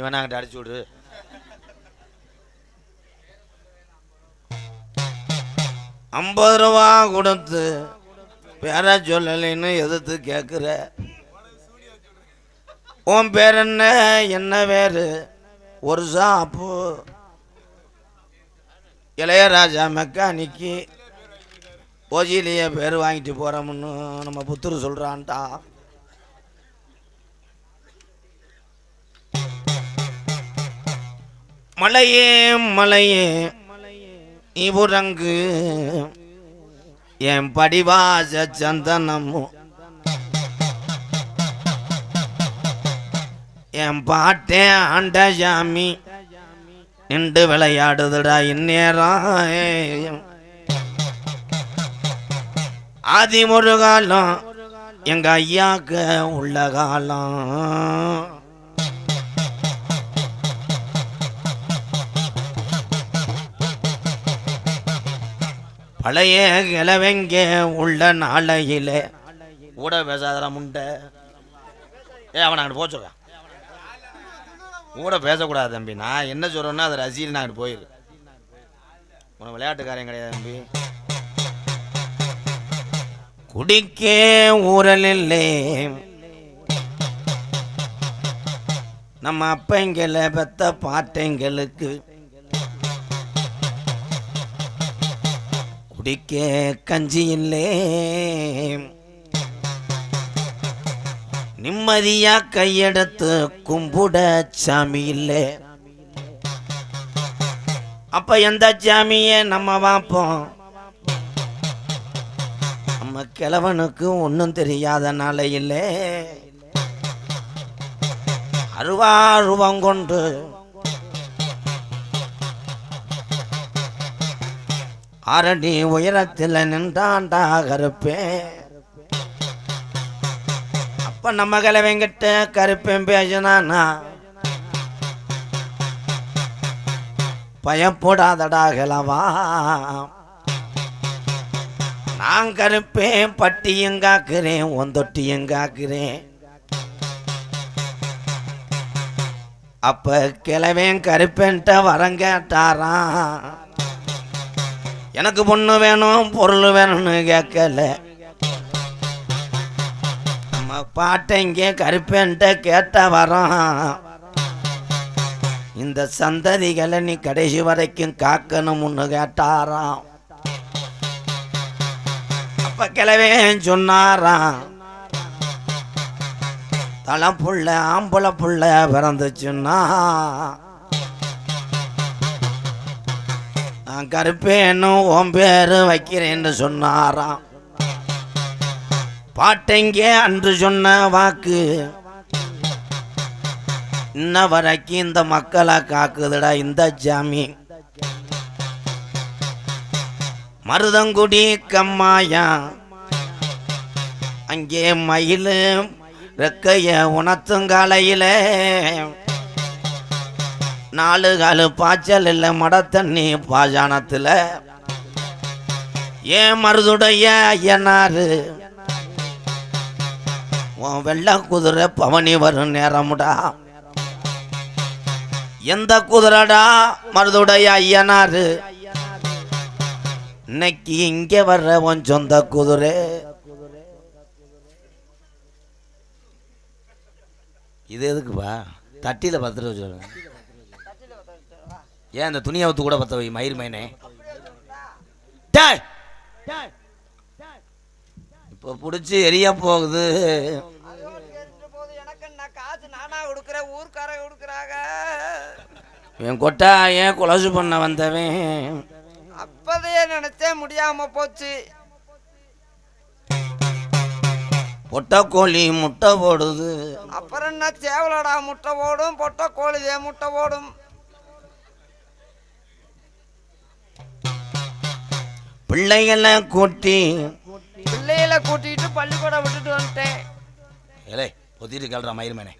நீ வேணா அங்கிட்ட அடிச்சு விடு. ஐம்பது ரூபா கொடுத்து பேரா சொல்லலைன்னு எதிர்த்து கேட்குற உன் பேர் என்ன? என்ன வேறு? ஒரு சாப்பு. இளையராஜா மெக்கானிக்கு ஓஜிலேயே பேர் வாங்கிட்டு போகிறோம்னு நம்ம புத்தூர் சொல்கிறான்டா மலையே மலையே இவுரங்கு. என் படிவாச சந்தனமும் என் பாட்டே ஆண்டசாமி நின்று விளையாடுதுடா இந்நேரம். ஆதி ஒரு காலம் எங்க ஐயாக்கு உள்ள காலம். பழைய கிழவங்க உள்ள நாளையில. கூட பேசாதடா முண்டை. ஏ அவன் அங்கிட்டு போக சொல்றான். கூட பேசக்கூடாது தம்பி. நான் என்ன சொல்றேன்னா அதை ரசிகர் நான் போயிரு. உனக்கு விளையாட்டுக்காரன் கிடையாது தம்பி. குடிக்கே ஊரலில்லே நம்ம அப்பைங்களை பெத்த பாட்டைங்களுக்கு குடிக்க கஞ்சி இல்லே. நிம்மதியா கையெடுத்து கும்பிட சாமி இல்லை. அப்ப எந்த சாமியை நம்ம பார்ப்போம் நம்ம கிழவனுக்கு ஒன்றும் தெரியாத இல்லை. அருவா அருவங்கொண்டு அரடி உயரத்தில் நின்றாண்டா கருப்பேன் அப்ப நம்ம கிழவங்கிட்ட கருப்பேன் பேசினானா? பயப்படாதடா கிளவா நான் கருப்பேன் பட்டியும் காக்கிறேன் ஒந்தொட்டியும் காக்கிறேன். அப்ப கிழவன் கருப்பேன்ட்ட வரம் கேட்டாராம். எனக்கு பொண்ணு வேணும் பொருள் வேணும்னு கேட்கல. நம்ம பாட்டைங்க கருப்பேன்ட்ட கேட்ட வரோம் இந்த சந்ததிகளை நீ கடைசி வரைக்கும் காக்கணும்னு கேட்டாராம். அப்ப கிளவே சொன்னாராம் தலை புள்ள ஆம்பளை புள்ள பிறந்துச்சுன்னா நான் கருப்பேனும் உன் பேரு வைக்கிறேன்னு சொன்னாராம். பாட்டெங்கே அன்று சொன்ன வாக்கு? இன்ன வரைக்கும் இந்த மக்களை காக்குதுடா இந்த ஜாமி. மருதங்குடி கம்மாயா அங்கே மயில் ரெக்கைய உணத்துங்காலையிலே நாலு காலு பாய்ச்சல் இல்லை மட தண்ணி பாஜானத்தில். ஏன் மருதுடைய ஐயனாரு? உன் வெள்ளை குதிரை பவனி வரும் நேரமுடா. எந்த குதிரைடா மருதுடைய ஐயனாரு? இன்னைக்கு இங்க வர்ற உன் சொந்த குதிரை. இது எதுக்குப்பா? தட்டியில் பத்து ரூபா சொல்லுங்க ஏன் அந்த துணியை ஊத்து கூட பத்த வை மயிர் மைனே? டேய்! இப்போ பிடிச்சி எரிய போகுது. என் கொட்டா ஏன் கொலசு பண்ண வந்தவன்? அப்பதையே நினைச்சே முடியாம போச்சு. பொட்டக்கோழி முட்டை போடுது. அப்புறம் என்ன சேவலடா முட்டை போடும் பொட்டை கோழிதே முட்டை போடும்? பிள்ளைகளை கூட்டி பிள்ளைகளை கூட்டிட்டு பள்ளிக்கூடம் விட்டுட்டு வந்துட்டேன். ஏலே பொத்திட்டு கேள்றா மயிர் மேனே.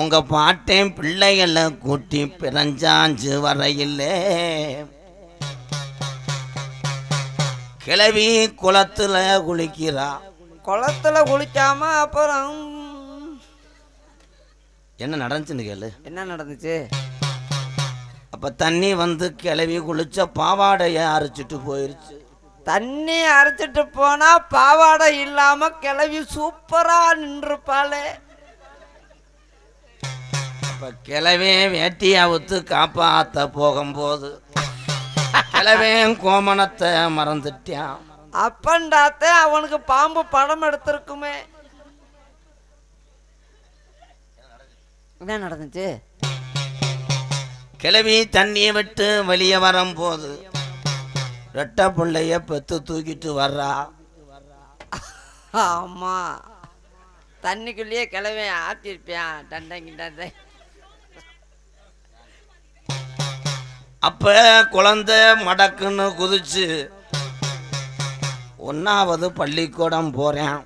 உங்க பாட்டேன் பிள்ளைகளை கூட்டி பிறஞ்சாஞ்சு வரையிலே. கிளவி குளத்துல குளிக்கிறா. குளத்துல குளிக்காம அப்புறம் என்ன நடந்துச்சுன்னு கேளு. என்ன நடந்துச்சு? அப்ப தண்ணி வந்து கிளவி குளிச்ச பாவாடைய அரைச்சிட்டு போயிருச்சு. தண்ணி அரைச்சிட்டு போனா பாவாடை இல்லாம கிளவி சூப்பரா நின்றுப்பாளே. அப்ப கிளவே வேட்டியை அவுத்து காப்பாத்த போகும்போது கிளவேன் கோமணத்தை மறந்துட்டான். அப்பண்டாத்தே அவனுக்கு பாம்பு படம் எடுத்திருக்குமே. என்ன நடந்துச்சு? கிளவி தண்ணியை விட்டு வெளியே வரும்போது ரெட்டை பிள்ளைய பெத்து தூக்கிட்டு வர்றா. ஆமா. தண்ணிக்குள்ளேயே கிளவே ஆட்டிருப்பியான் டண்டங்கி டண்டை அப்ப குழந்தை மடக்குன்னு குதிச்சு ஒன்னாவது பள்ளிக்கூடம் போறேன்.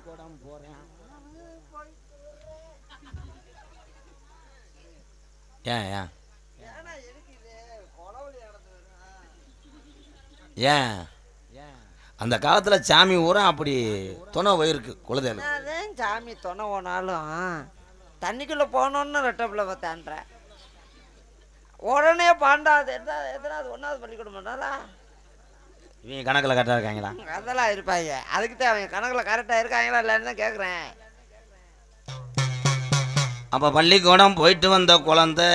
ஏன் ஏன்? ஏன்? அந்த காலத்துல சாமி ஊரா அப்படி துணை போயிருக்கு என்னதான் சாமி துணை போனாலும் தண்ணிக்குள்ள போனோன்னு ரெட்டப்பிள்ளை பார்த்தான்ற. உடனே பாண்டாது எத்தனாவது ஒன்றாவது பள்ளிக்கூடம் பண்ணாரா இவங்க கணக்கில் கரெக்டாக இருக்காங்களா? அதெல்லாம் இருப்பாங்க. அதுக்கு தான் அவங்க கணக்கில் கரெக்டாக இருக்காங்களா இல்லைன்னு தான் கேட்குறேன் அப்போ பள்ளிக்கூடம் போயிட்டு வந்த குழந்தை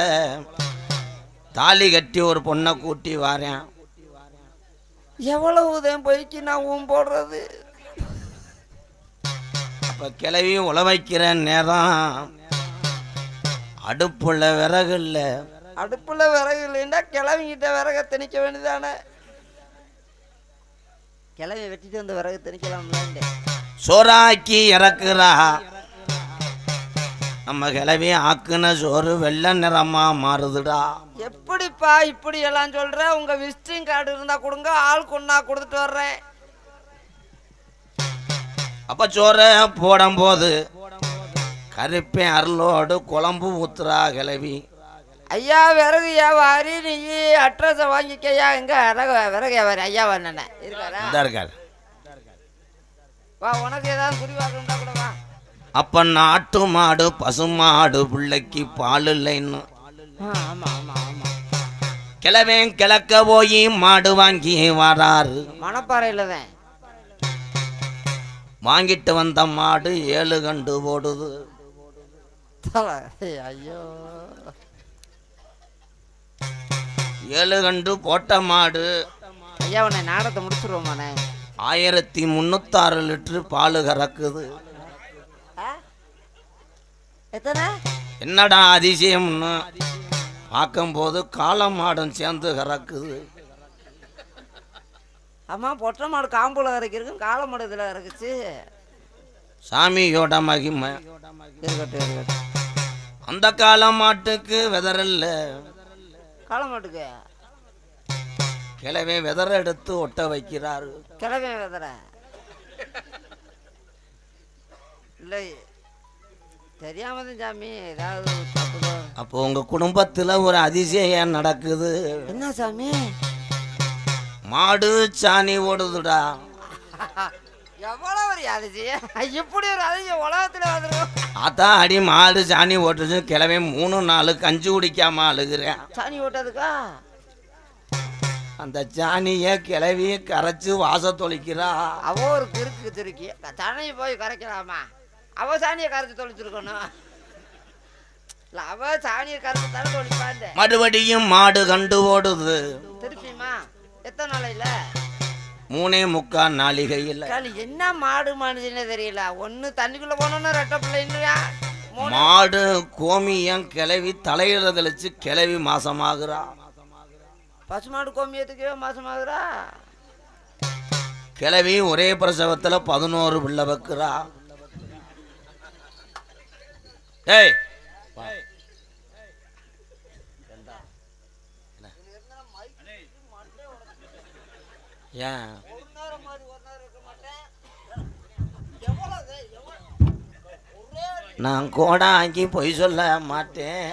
தாலி கட்டி ஒரு பொண்ணை கூட்டி வாரேன். எவ்வளவு உதயம் போய்க்கு நான் ஊன் போடுறது? அப்போ கிளவி உழவைக்கிற நேரம். அடுப்புல விறகு இல்லை அடுப்பில் விறகு இல்லைன்னா கிளவிங்கிட்ட விறக திணிக்க வேண்டியதானே கிளவி வெட்டிட்டு வந்து விறகு திணிக்கலாம்லான்ட்டு சோறாக்கி இறக்குறா. நம்ம கிளவி ஆக்குன சோறு வெள்ளை நிறமா மாறுதுடா. எப்படிப்பா இப்படி எல்லாம் சொல்ற? உங்க விசிட்டிங் கார்டு இருந்தா கொடுங்க ஆள் கொண்டா கொடுத்துட்டு வர்றேன். அப்ப சோறை போடும்போது கருப்பேன் அருளோடு குழம்பு ஊத்துறா கிளவி. ஐயா விறகு வியாபாரி நீ அட்ரஸை வாங்கிக்கையா? எங்க விறகு விறகு வியாபாரி ஐயா வந்தனே இருக்காரா? இருக்காரு. வா உனக்கு ஏதாவது குறிவாக்கு இருந்தா கூட அப்ப நாட்டு மாடு பசுமாடு பிள்ளைக்கு பால் இல்லைன்னு. கிளவேன் கிழக்க போய் மாடு வாங்கி வராரு. மணப்பாறையில் தான் வாங்கிட்டு வந்த மாடு ஏழு கண்டு தலை, ஐயோ. ஏழு கண்டு போட்ட மாடு. ஐயா உன்னை நாடகத்தை முடிச்சிருவோமாண்ணே. ஆயிரத்தி முந்நூத்தாறு லிட்டரு பால் கறக்குது? எத்தனை? என்னடா அதிசயம்னு பார்க்கும்போது காளை மாடும் சேர்ந்து கறக்குது. அம்மா பொட்டை மாடு காம்புல இறக்கிருக்கு காளை மாடு இதில் இறக்குச்சு சாமியோட மகிமை. இருக்கட்டும் இருக்கட்டும். அந்த காளை மாட்டுக்கு வெதறல்ல. காளை மாட்டுக்கு? கிழவே வெதற எடுத்து ஒட்ட வைக்கிறாரு. கிளம்பி வெதற? இல்லை தெரியாம தான் சாமி ஏதாவது தப்புதோ அப்போ உங்க குடும்பத்துல ஒரு அதிசயம் நடக்குது? என்ன சாமி? மாடு சாணி ஓடுதுடா. எவ்வளோ ஒரு அதிசயம்? இப்படி ஒரு அதிசயம் உலகத்தில் வந்துடும் ஆத்தா அடி மாடு சாணி ஓட்டுச்சு கிழவே மூணு நாலு கஞ்சி குடிக்காம அழுகிறேன். சாணி ஓட்டதுக்கா அந்த சாணியை கிளவி கரைச்சு வாச தொளிக்கிறா. அவ ஒரு கிறுக்கு திருக்கி. சாணியை போய் கரைக்கலாமா? அவ சாணியை கரைச்சி தொலைச்சிருக்கணும் அவ சாணியை கரைச்சி தானே தொலைப்பாண்டு மறுபடியும் மாடு கண்டு ஓடுது. திருப்பியுமா? எத்தனை நாளையில? மூணே முக்கா நாளிகையில். காலி என்ன மாடு மாடுதுன்னு தெரியல. ஒன்று தண்ணிக்குள்ள போனோன்னா ரெட்டை மூணு. மாடு கோமியம் கிளவி தலையில தெளிச்சு கிளவி மாசமாகுறா. பசுமாடு கோமியத்துக்கே மாசமாகுறா? கிளவி ஒரே பிரசவத்துல பதினோரு பிள்ளை வைக்கிறா. ஏய். ஏன்? நான் கோடா ஆக்கி பொய் சொல்ல மாட்டேன்.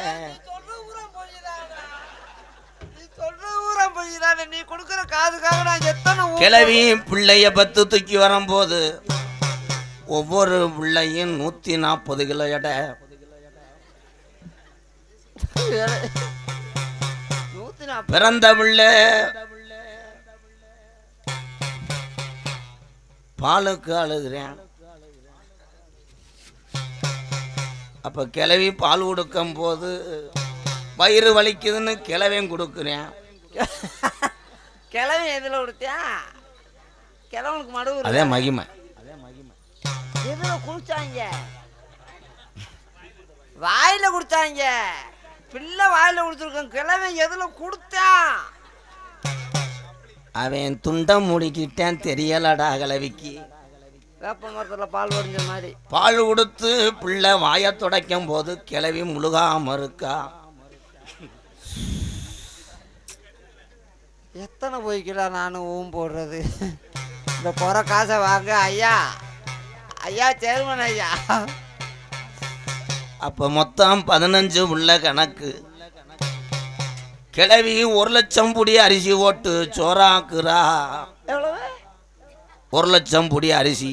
நீ கொடுக்குற காதுக்காக நான் எத்தனை ஊ- கிளவி பிள்ளைய பத்து தூக்கி வரும்போது ஒவ்வொரு பிள்ளையும் நூற்றி நாற்பது கிலோ எடை. பிறந்த பிள்ளை பாலுக்கு அழுகிறேன். அப்ப கிளவி பால் கொடுக்கும் போது வயிறு வலிக்குதுன்னு கிளவையும் கொடுக்குறேன். கிழமை எதுல கொடுத்தியா கிழவனுக்கு மடுவு அதே மகிமை. எதுல குடிச்சாங்க வாயில குடிச்சாங்க. பிள்ளை வாயில குடிச்சிருக்கான் கிழமை எதுல கொடுத்தான் அவன் துண்டம் முடிக்கிட்டேன் தெரியலடா கிளவிக்கு வேப்ப மரத்துல பால் வடிஞ்ச மாதிரி. பால் கொடுத்து பிள்ளை வாயை துடைக்கும் போது கிளவி முழுகாம இருக்கா எத்தனை போய்க்கிடா நானும் ஊம் போடுறது? இந்த குறை காசை வாங்க ஐயா. ஐயா சேர்மன் ஐயா. அப்ப மொத்தம் பதினஞ்சு உள்ள கணக்கு. கிளவி ஒரு லட்சம் புடி அரிசி ஓட்டு சோறாக்குறா. ஒரு லட்சம் புடி அரிசி.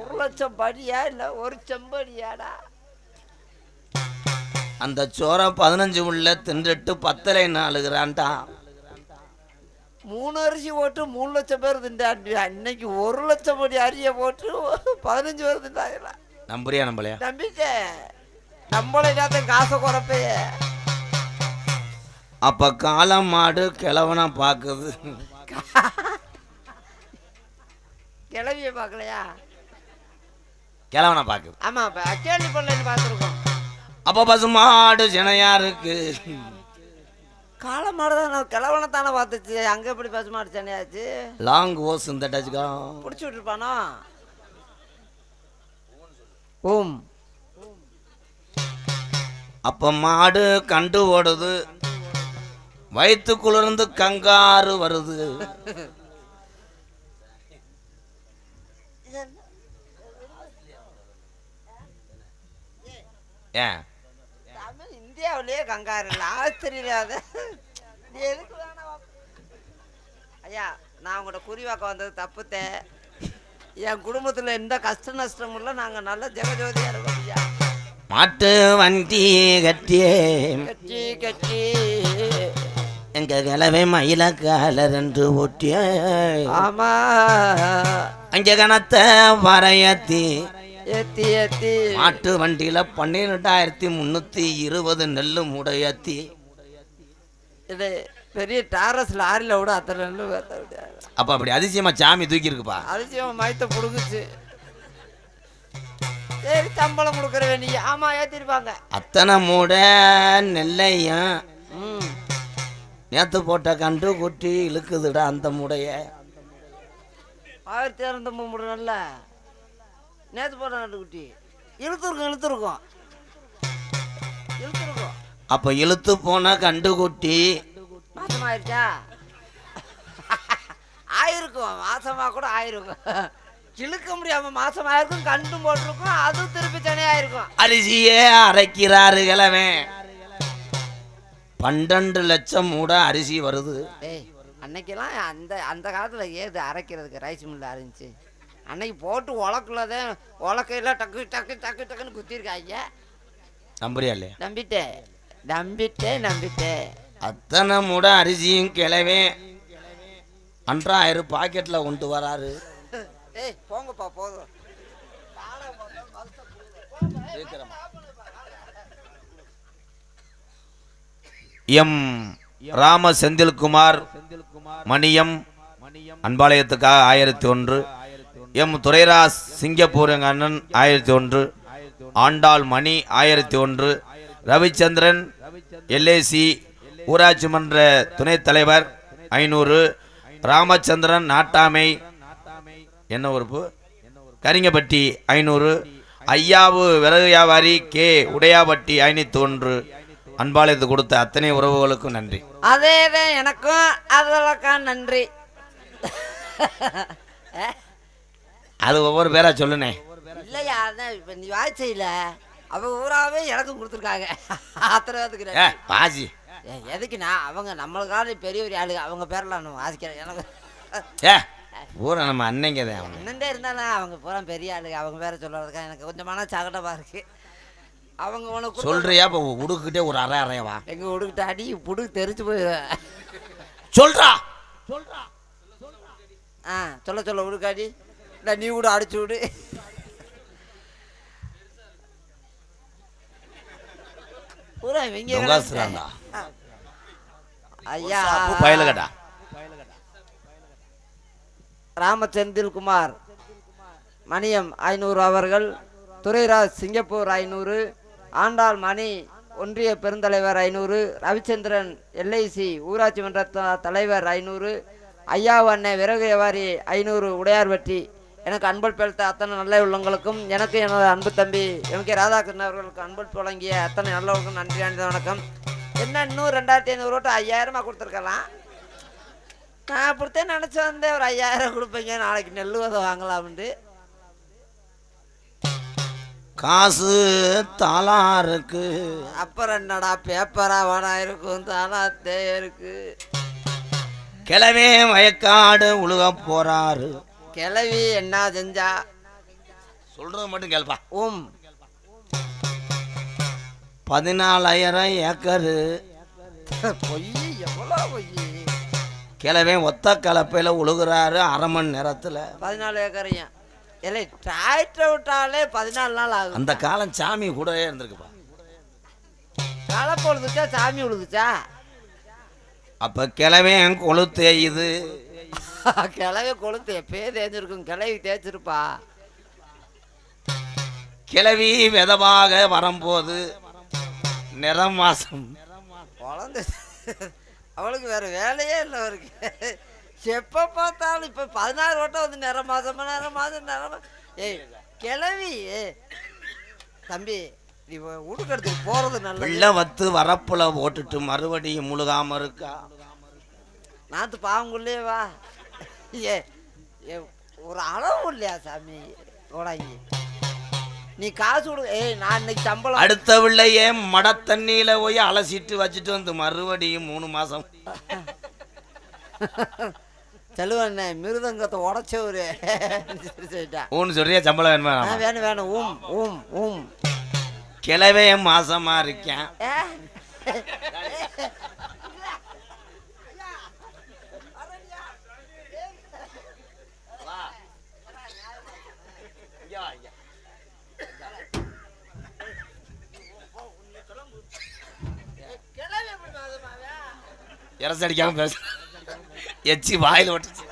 ஒரு லட்சம் படியா இல்ல ஒரு செம்படியாடா? அந்த சோறை பதினஞ்சு உள்ள தின்றுட்டு பத்தலைன்னு அழுகிறான்டா மூணு அரிசி போட்டு மூணு லட்சம் பேர் திண்டாண்டி அன்னைக்கு ஒரு லட்சம் படி அரிசியை போட்டு பதினஞ்சு பேர் திண்டாங்களா நம்புறியா நம்பலையா? நம்பிட்டேன். நம்மளை நேரத்தை காசை குறைப்பைய. அப்ப காலம் மாடு கிழவனை பார்க்குது கிளவிய பார்க்கலையா? கிழவனை பார்க்குது ஆமா அக்கேளி பண்ணலன்னு பார்த்துருக்கோம். அப்ப பசுமாடு சினையா இருக்கு. காளை மாடு தானே கிழவனை தானே பார்த்துச்சு. அங்கே எப்படி பசு மாடு சென்னையாச்சு லாங் ஓஸ் இந்த டச்சுக்கா பிடிச்சி விட்டுருப்பானோ? ஓம். அப்ப மாடு கண்டு ஓடுது. வயிற்றுக்குளிர்ந்து கங்காரு வருது. ஏன்? இந்தியாவிலேயே கங்காரு இல்லை. எதுக்கு வேணாம் ஐயா நான் உங்களோட குறிவாக்க வந்தது தப்புத்தேன் என் குடும்பத்தில் எந்த கஷ்ட நஷ்டமும் இல்லை. நாங்கள் நல்ல ஜெகஜோதியாக இருக்கோம் ஐயா. மாட்டு வண்டி கட்டியே. கட்சி கட்சி எங்க கிளவை மயிலக்கால ரெண்டு ஓட்டிய ஆமா. அங்க கணத்த வரையத்தி. ஏத்தி ஏத்தி. மாட்டு வண்டியில பன்னிரெண்டாயிரத்தி முன்னூத்தி இருபது நெல்லு முடையத்தி. இது பெரிய டாரஸ் லாரியில் விட அத்தனை நெல்லு அப்ப அப்படி அதிசயமா சாமி தூக்கி இருக்குப்பா அதிசயம் மயத்தை பிடுங்குச்சு. சரி சம்பளம் கொடுக்குற வேண்டிய ஆமா ஏத்திருப்பாங்க. அத்தனை மூட நெல்லையும் நேத்து போட்ட கண்டு குட்டி இழுக்குதுடா அந்த முடைய. ஆயிரத்தி இரநூத்தம்பது மூணு நல்ல. நேற்று போட்ட நட்டுக்குட்டி இழுத்துருக்கும் இழுத்துருக்கும். இழுத்துருக்கும். அப்ப இழுத்து போன கண்டு குட்டி. மாசம் ஆயிருச்சா ஆயிருக்கும் மாசமா கூட ஆயிருக்கும். இழுக்க முடியாம மாசம் ஆயிருக்கும் கண்டும் போட்டிருக்கும் அதுவும் திருப்பி தனியாயிருக்கும் அரிசியே அரைக்கிறாரு கிழவன் பன்னெண்டு லட்சம் மூட அரிசி வருது. அன்னைக்கெல்லாம் அந்த அந்த காலத்தில் ஏது அரைக்கிறதுக்கு ரைஸ் மில்ல அரைஞ்சி? அன்னைக்கு போட்டு உலக்குள்ளதான் உலக்கையில் டக்கு டக்கு டக்கு டக்குன்னு குத்திருக்காங்க நம்புறியா இல்லையா நம்பிட்டேன் நம்பிட்டேன் நம்பிட்டேன் அத்தனை மூட அரிசியும் கிழவே. அன்றாயிரம் பாக்கெட்ல கொண்டு வராரு. எம் ராம செந்தில்குமார் மணியம் அன்பாலயத்துக்காக ஆயிரத்தி ஒன்று. எம் துரைராஸ் சிங்கப்பூர் அண்ணன் ஆயிரத்தி ஒன்று. ஆண்டாள் மணி ஆயிரத்தி ஒன்று. ரவிச்சந்திரன் எல்ஏசி ஊராட்சி மன்ற துணைத் தலைவர் ஐநூறு. ராமச்சந்திரன் நாட்டாமை. என்ன உறுப்பு? கரிங்கப்பட்டி ஐநூறு. ஐயாவு விறகு வியாபாரி கே. உடையாபட்டி ஐநூத்தி ஒன்று அன்பாலயத்து கொடுத்த அத்தனை உறவுகளுக்கும் நன்றி. அதே எனக்கும் அதற்கான நன்றி. அது ஒவ்வொரு பேரா சொல்லுனே. இல்லையா அதான் இப்போ நீ வாய்ச்சையில். அவங்க ஊராவே எனக்கும் கொடுத்துருக்காங்க. அத்தனை பேத்துக்கு ஏய், எதுக்குண்ணா? அவங்க நம்மளுக்கான பெரிய ஒரு ஆளு. அவங்க பேரெல்லாம் நான் வாசிக்கிறேன். எனக்கு ஏ பூரா நம்ம அன்னைங்க தான் அவனு என்னண்டே இருந்தாலும் அவங்க பூரா பெரிய ஆளு அவங்க பேரை சொல்கிறதுக்கா எனக்கு கொஞ்சம் மன சகடமாக இருக்கு. அவங்க உனக்கு சொல்றியா? இப்போ உடுக்கிட்டே ஒரு அரை அரையவா எங்க உடுக்கிட்ட அடி புடு தெரிச்சு போயிடுவேன் சொல்றா! ஆ சொல்ல சொல்ல உடுக்காடி இல்லை நீ கூட அடிச்சு விடு பூரா இவங்க. ஐயா. பயலுகடா ராமச்சந்தில்குமார். மணியம் ஐநூறு அவர்கள். துரைராஜ் சிங்கப்பூர் ஐநூறு. ஆண்டாள் மணி ஒன்றிய பெருந்தலைவர் ஐநூறு. ரவிச்சந்திரன் எல்ஐசி ஊராட்சி மன்ற த- தலைவர் ஐநூறு. ஐயாவு அண்ணே விறகு வியாபாரி ஐநூறு. உடையார் வெற்றி எனக்கு அன்பல் பெருத்த அத்தனை நல்ல உள்ளங்களுக்கும் எனக்கு எனது அன்பு தம்பி எம் கே ராதாகிருஷ்ணன் அவர்களுக்கு அன்பல் வழங்கிய அத்தனை நல்லவர்களுக்கும் நன்றி அணிந்த வணக்கம். என்ன இன்னும் ரெண்டாயிரத்தி ஐநூறு ஓட்டு ஐயாயிரமாக கொடுத்துருக்கலாம்? நான் அப்படித்தான் நினச்சி வந்தேன். ஒரு ஐயாயிரம் கொடுப்பீங்க நாளைக்கு நெல் விதை வாங்கலாம்னு காசு தாளா இருக்கு அப்புறம் என்னடா பேப்பரா வேணா இருக்கும் தானாத்தே இருக்கு. கிளவே வயக்காடு உழுக போறாரு. கிளவி என்ன செஞ்சா? சொல்றது மட்டும் கேள்ப்பா. உம். பதினாலாயிரம் ஏக்கரு. பொய் எவ்வளோ பொய்? கிளவே ஒத்த கலப்பையில உழுகுறாரு அரை மணி நேரத்துல. பதினாலு ஏக்கரையும் இல்லை டிராக்டர் விட்டாலே பதினாலு நாள் ஆகும் அந்த காலம் சாமி கூடவே இருந்திருக்குப்பா. கலப்பு உழுதுச்சா சாமி உழுதுச்சா அப்ப கிளவே கொளுத்து இது கிளவி கொளுத்து எப்பயே தேய்ச்சிருக்கும் கிளவி தேய்ச்சிருப்பா. கிளவி விதவாக வரும்போது நிறம் மாசம். குழந்தை. அவளுக்கு வேற வேலையே இல்லை அவருக்கு. எப்போ பார்த்தாலும் இப்போ பதினாறு வட்டம் வந்து நிற மாதம் நிற மாதம் நிற மா- ஏய் கிளவி தம்பி நீ உடுக்கிறதுக்கு போகிறது நல்லது. வெள்ள வத்து வரப்புல போட்டுட்டு மறுபடியும் முழுகாம இருக்கா? நாத்து பாவங்குள்ளே வா. ஏ ஏ ஒரு அளவு இல்லையா சாமி? ஓடாங்கி. நீ காசு கொடு. ஏய் நான் இன்னைக்கு சம்பளம் அடுத்த பிள்ளையே மட தண்ணியில போய் அலசிட்டு வச்சுட்டு வந்து மறுபடியும் மூணு மாசம். செல்வண்ணே மிருதங்கத்தை உடச்சவரு சரிட்டா ஊன்னு சொல்றியா? சம்பளம் வேணுமா? ஆ வேணும் வேணும். ஊம் ஊம் ஊம். கிளவே மாசமா இருக்கேன். ஏ? இரசடிக்காம பேச. எச்சி வாயில ஓட்டுச்சு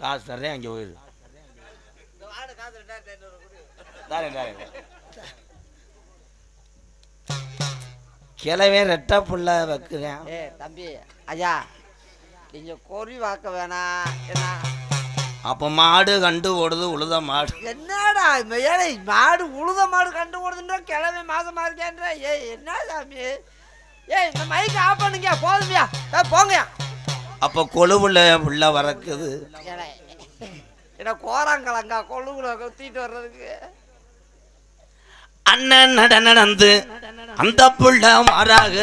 காசு தர்றேன் அங்கே தாரேன் கிளவே ரெட்டை புள்ள வைக்கிறேன். தம்பி ஐயா நீங்க கொறி வாக்க வேணாம். என்ன அப்ப மாடு கண்டு ஓடுது உழுத மாடு. என்னடா ஏழை மாடு உழுத மாடு கண்டு போடுதுன்ற கிழமை மாசமா இருக்கேன்ற. ஏய் என்ன சாமி? ஏய் இந்த மைக் ஆஃப் பண்ணுங்க போதுமையா. ஏ போங்கயா அப்ப கொழுவுல புள்ள வரக்குது. என்ன கோராங்கலங்கா கொள்ளுகுல கொத்திட்டு வர்றதுக்கு. அண்ணன் நட நடந்து அந்த புள்ள மாறாக.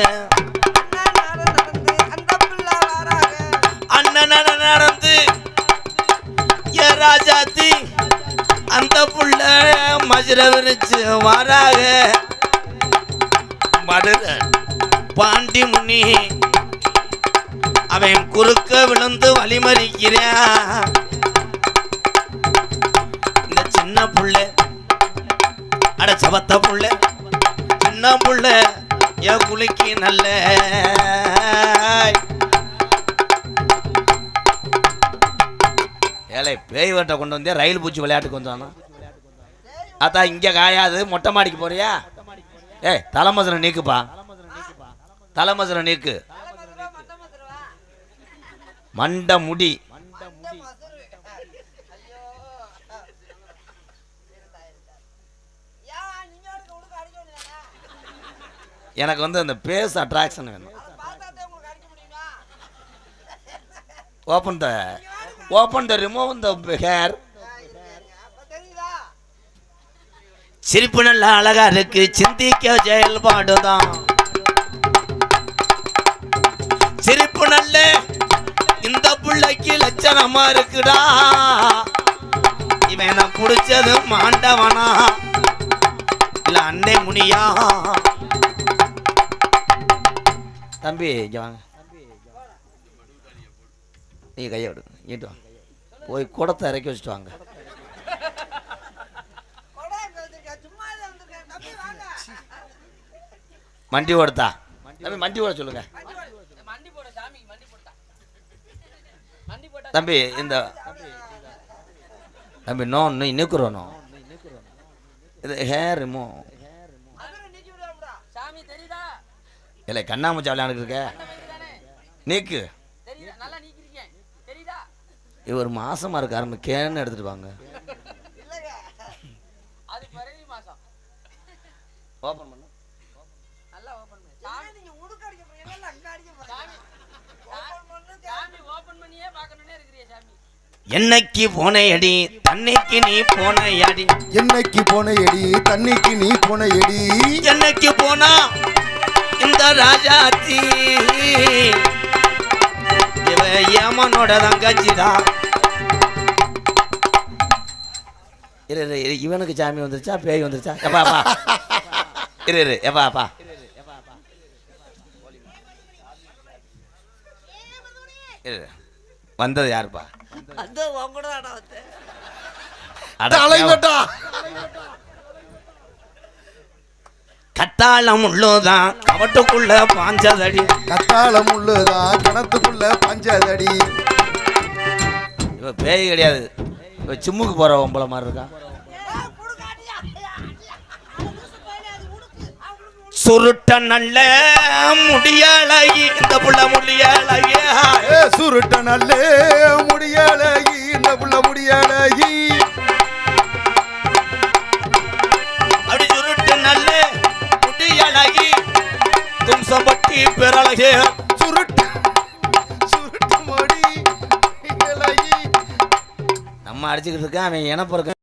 அண்ணன் நட நடந்து ராஜாத்தி அந்த புள்ள மதுர விரிச்சு மாறாக மதுரை பாண்டி முனி அவன் குறுக்க விழுந்து வழிமறிக்கிறான். இந்த சின்ன புள்ள அட சவத்த புள்ள சின்ன புள்ள ஏ குலுக்கி நல்ல. ஏலே பேய் வட்டை கொண்டு வந்தே ரயில் பூச்சி விளையாட்டுக்கு வந்தானா? அதான் இங்க காயாது. மொட்டை மாடிக்கு போறியா? ஏய் தலைமசனை நீக்குப்பா. தலைமசனை நீக்கு. மண்ட முடி. எனக்கு வந்து அந்த பேஸ் அட்ராக்ஷன் வேணும். Open the. Open the remove the hair சிரிப்பு நல்லா அழகா இருக்கு. சிந்திக்க செயல்பாடுதான் சிரிப்பு நல்ல இந்த பிள்ளைக்கு லட்சணமா இருக்குடா. இவன் நான் குடிச்சது மாண்டவனா. இல்ல அன்னை முனியா. தம்பி இங்க வாங்க. நீ கையை விடு. இங்கிட்டு வாங்க போய் குடத்தை இறக்கி வச்சுட்டு வாங்க. மண்டி ஓடுத்தா தம்பி மண்டி ஓட சொல்லுங்க. தம்பி இந்த தம்பி நோ இன்னும் இன்னுக்குறோம் இது ஹேர் ரிமோ இல்லை கண்ணாமூச்சி தானே. நீக்கு. இவர் மாசமா இருக்காரு கேன்னு எடுத்துட்டு வாங்க. இல்லைங்க அது பிறவி மாசம். ஓப்பன் பண்ணு. நல்லா ஓபன் பண்ணு. சாமி சாமி நீங்க உடுக்க அடிக்க போறீங்க? அங்க அடிக்க போறீங்க? ஓபன் பண்ணு சாமி ஓபன் பண்ணியே பார்க்கணும்னே இருக்கிறியே சாமி. என்னைக்கு போனையடி தன்னைக்கு நீ போனையடி. என்னைக்கு போன எடி தண்ணிக்கு நீ போன எடி என்னைக்கு போனா இந்த ராஜாத்தி இவ ஏமனோட தங்கச்சிதான். இரு இரு, இரு இவனுக்கு சாமி வந்துருச்சா பேய் வந்துருச்சா? எப்பா அப்பா இரு இரு எப்பா அப்பா இரு வந்தது யாருப்பா? அந்த உங்களோட அடா வந்து அட, தலைவட்டா உள்ளதான் கவட்டுக்குள்ள பாஞ்சதடி. கத்தாழம் உள்ளதான் கிணத்துக்குள்ள பஞ்சதடி. இவ பேய் கிடையாது. சிம்முக்கு போற ஒம்பளை மாதிரி இருக்கா? சுருட்ட நல்ல முடியழகி இந்த புள்ள முடியழகி ஏ சுருட்ட நல்லே முடியலகி இந்த புள்ள முடியலகி அப்படி சுருட்டு நல்ல முடியழகி தும்சம்பட்டி பேரழகி நம்ம அடிச்சுக்கிட்டு இருக்கேன் அவன் இனப்பொருக்க